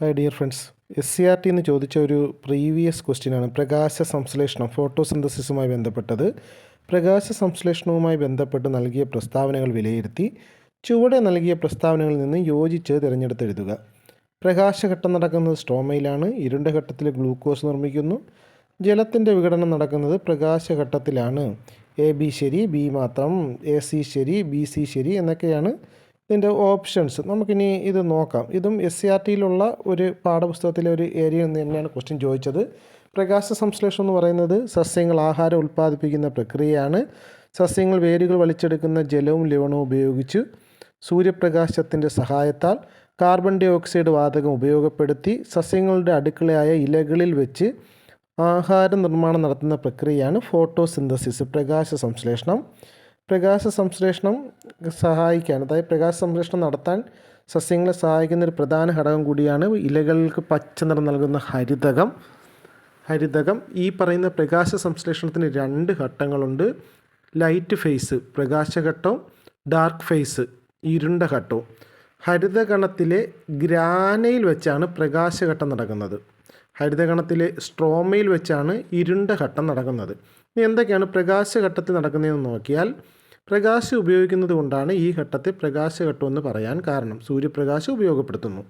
Hi dear friends S C R T എന്ന് ചോദിച്ച ഒരു പ്രീവിയസ് ക്വസ്റ്റ്യനാണ് പ്രകാശ സംശ്ലേഷണം ഫോട്ടോസിന്തസിസുമായി ബന്ധപ്പെട്ടത്. പ്രകാശ സംശ്ലേഷണവുമായി ബന്ധപ്പെട്ട് നൽകിയ പ്രസ്താവനകൾ വിലയിരുത്തി. ചുവടെ നൽകിയ പ്രസ്താവനകളിൽ നിന്ന് യോജിച്ച് തിരഞ്ഞെടുത്ത് എഴുതുക. പ്രകാശഘട്ടം നടക്കുന്നത് സ്ട്രോമയിലാണ്. ഇരുണ്ട ഘട്ടത്തിൽ ഗ്ലൂക്കോസ് നിർമ്മിക്കുന്നു. ജലത്തിന്റെ വിഘടനം നടക്കുന്നത് പ്രകാശഘട്ടത്തിലാണ് എ ബി ശരി ബി മാത്രം എ സി ശരി ബി സി ശരി എന്നൊക്കെയാണ് ഇതിന്റെ ഓപ്ഷൻസ് നമുക്കിനി ഇത് നോക്കാം. ഇതും എസ് സി ആർ ടിയിലുള്ള ഒരു പാഠപുസ്തകത്തിലെ ഒരു ഏരിയയിൽ നിന്ന് തന്നെയാണ് ക്വസ്റ്റ്യൻ ചോദിച്ചത്. പ്രകാശ സംശ്ലേഷണം എന്ന് പറയുന്നത് സസ്യങ്ങൾ ആഹാരം ഉൽപ്പാദിപ്പിക്കുന്ന പ്രക്രിയയാണ്. സസ്യങ്ങൾ വേരുകൾ വലിച്ചെടുക്കുന്ന ജലവും ലവണവും ഉപയോഗിച്ച് സൂര്യപ്രകാശത്തിന്റെ സഹായത്താൽ കാർബൺ ഡൈ ഓക്സൈഡ് വാതകം ഉപയോഗപ്പെടുത്തി സസ്യങ്ങളുടെ അടുക്കളയായ ഇലകളിൽ വെച്ച് ആഹാര നിർമ്മാണം നടത്തുന്ന പ്രക്രിയയാണ് ഫോട്ടോസിന്തസിസ് പ്രകാശ സംശ്ലേഷണം. പ്രകാശ സംശ്ലേഷണം സഹായിക്കാൻ അതായത് പ്രകാശ സംശ്ലേഷണം നടത്താൻ സസ്യങ്ങളെ സഹായിക്കുന്ന ഒരു പ്രധാന ഘടകം കൂടിയാണ് ഇലകൾക്ക് പച്ച നിറം നൽകുന്ന ഹരിതകം. ഹരിതകം ഈ പറയുന്ന പ്രകാശ സംശ്ലേഷണത്തിന് രണ്ട് ഘട്ടങ്ങളുണ്ട്. ലൈറ്റ് ഫേസ് പ്രകാശഘട്ടവും ഡാർക്ക് ഫേസ് ഇരുണ്ട ഘട്ടവും ഹരിതകണത്തിലെ ഗ്രാനയിൽ വെച്ചാണ് പ്രകാശഘട്ടം നടക്കുന്നത്. ഹരിതകണത്തിലെ സ്ട്രോമയിൽ വെച്ചാണ് ഇരുണ്ട ഘട്ടം നടക്കുന്നത്. ഇനി എന്തൊക്കെയാണ് പ്രകാശഘട്ടത്തിൽ നടക്കുന്നതെന്ന് നോക്കിയാൽ പ്രകാശം ഉപയോഗിക്കുന്നത് കൊണ്ടാണ് ഈ ഘട്ടത്തെ പ്രകാശഘട്ടം എന്ന് പറയാൻ കാരണം. സൂര്യപ്രകാശം ഉപയോഗപ്പെടുത്തുന്നു.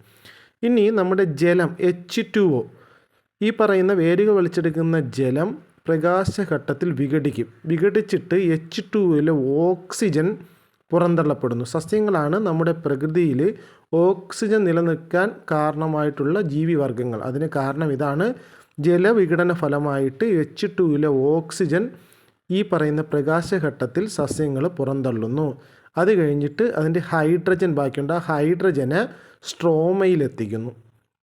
ഇനി നമ്മുടെ ജലം എച്ച് ടു ഒ ഈ പറയുന്ന വേരുകൾ വലിച്ചെടുക്കുന്ന ജലം പ്രകാശഘട്ടത്തിൽ വിഘടിക്കും. വിഘടിച്ചിട്ട് എച്ച് ടുവിലെ ഓക്സിജൻ പുറന്തള്ളപ്പെടുന്നു. സസ്യങ്ങളാണ് നമ്മുടെ പ്രകൃതിയിൽ ഓക്സിജൻ നിലനിൽക്കാൻ കാരണമായിട്ടുള്ള ജീവിവർഗങ്ങൾ അതിന് കാരണം ഇതാണ് ജലവിഘടന ഫലമായിട്ട് എച്ച് ടുവിലെ ഓക്സിജൻ ഈ പറയുന്ന പ്രകാശഘട്ടത്തിൽ സസ്യങ്ങൾ പുറന്തള്ളുന്നു. അത് കഴിഞ്ഞിട്ട് അതിന്റെ ഹൈഡ്രജൻ ബാക്കിയുണ്ട്. ആ ഹൈഡ്രജനെ സ്ട്രോമയിലെത്തിക്കുന്നു.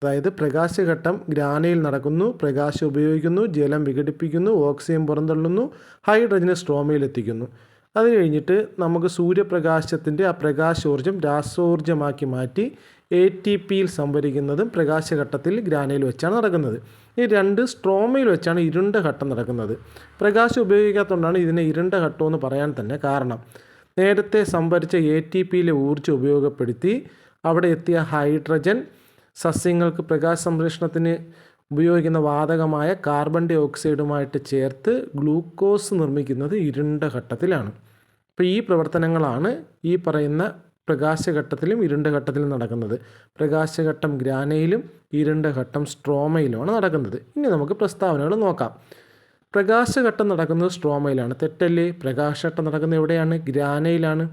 അതായത് പ്രകാശഘട്ടം ഗ്രാനയിൽ നടക്കുന്നു പ്രകാശം ഉപയോഗിക്കുന്നു ജലം വിഘടിപ്പിക്കുന്നു ഓക്സിജൻ പുറന്തള്ളുന്നു ഹൈഡ്രജനെ സ്ട്രോമയിലെത്തിക്കുന്നു. അത് കഴിഞ്ഞിട്ട് നമുക്ക് സൂര്യപ്രകാശത്തിന്റെ ആ പ്രകാശോർജം രാസോർജമാക്കി മാറ്റി എ ടി പിയിൽ സംഭരിക്കുന്നതും പ്രകാശഘട്ടത്തിൽ ഗ്രാനയിൽ വെച്ചാണ് നടക്കുന്നത്. ഈ രണ്ട് സ്ട്രോമയിൽ വെച്ചാണ് ഇരുണ്ട ഘട്ടം നടക്കുന്നത്. പ്രകാശം ഉപയോഗിക്കാത്തതുകൊണ്ടാണ് ഇതിനെ ഇരുണ്ട ഘട്ടം എന്ന് പറയാൻ തന്നെ കാരണം. നേരത്തെ സംഭരിച്ച എ ടി പിയിലെ ഊർജം ഉപയോഗപ്പെടുത്തി അവിടെ എത്തിയ ഹൈഡ്രജൻ സസ്യങ്ങൾക്ക് പ്രകാശ സംരക്ഷണത്തിന് ഉപയോഗിക്കുന്ന വാതകമായ കാർബൺ ഡൈ ഓക്സൈഡുമായിട്ട് ചേർത്ത് ഗ്ലൂക്കോസ് നിർമ്മിക്കുന്നത് ഇരുണ്ട ഘട്ടത്തിലാണ്. അപ്പോൾ ഈ പ്രവർത്തനങ്ങളാണ് ഈ പറയുന്ന പ്രകാശഘട്ടത്തിലും ഇരുണ്ട ഘട്ടത്തിലും നടക്കുന്നത്. പ്രകാശഘട്ടം ഗ്രാനയിലും ഇരുണ്ട ഘട്ടം സ്ട്രോമയിലുമാണ് നടക്കുന്നത്. ഇനി നമുക്ക് പ്രസ്താവനകൾ നോക്കാം. പ്രകാശഘട്ടം നടക്കുന്നത് സ്ട്രോമയിലാണ്. തെറ്റല്ലേ? പ്രകാശഘട്ടം നടക്കുന്നത് എവിടെയാണ്? ഗ്രാനയിലാണ്.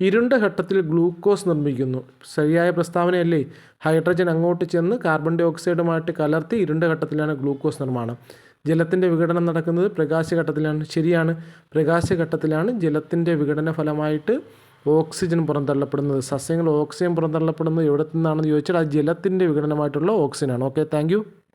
ഇരുണ്ട ഘട്ടത്തിൽ ഗ്ലൂക്കോസ് നിർമ്മിക്കുന്നു. ശരിയായ പ്രസ്താവനയല്ലേ? ഹൈഡ്രജൻ അങ്ങോട്ട് ചെന്ന് കാർബൺ ഡൈ ഓക്സൈഡുമായിട്ട് കലർത്തി ഇരുണ്ട ഘട്ടത്തിലാണ് ഗ്ലൂക്കോസ് നിർമ്മാണം. ജലത്തിന്റെ വിഘടനം നടക്കുന്നത് പ്രകാശഘട്ടത്തിലാണ്. ശരിയാണ്. പ്രകാശഘട്ടത്തിലാണ് ജലത്തിന്റെ വിഘടന ഫലമായിട്ട് ഓക്സിജൻ പുറന്തള്ളപ്പെടുന്നത്. സസ്യങ്ങൾ ഓക്സിജൻ പുറന്തള്ളപ്പെടുന്നത് എവിടെ നിന്നാണെന്ന് ചോദിച്ചാൽ ആ ജലത്തിന്റെ വിഘടനമായിട്ടുള്ള ഓക്സിജനാണ്. Okay thank